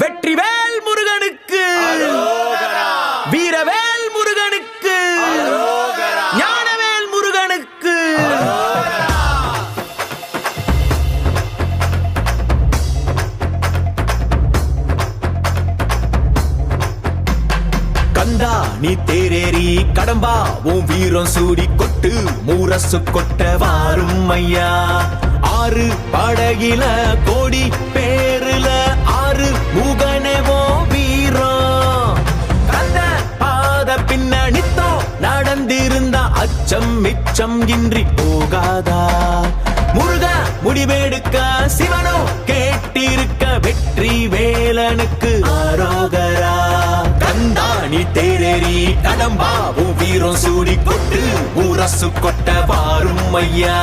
வெற்றிவேல் முருகனுக்கு. வீரவேல் முருகனுக்கு. ஞானவேல் முருகனுக்கு. கந்தா நீ தேரேறி கடம்பா உன் வீரம் சூடி கொட்டு மூரசு கொட்ட வாரும் ஐயா ஆறு படகில கோடி பேர் போகாத பின்னணித்தோ நடந்திருந்த அச்சம் மிச்சம் இன்றி போகாதா? முருக முடிவெடுக்க சிவனோ கேட்டிருக்க வெற்றி வேலனுக்கு ஆரோகரா? கந்தாணி தேரேறி கடம்பாவும் வீரம் சூடி கொட்டு உரசு கொட்ட வாரும் ஐயா.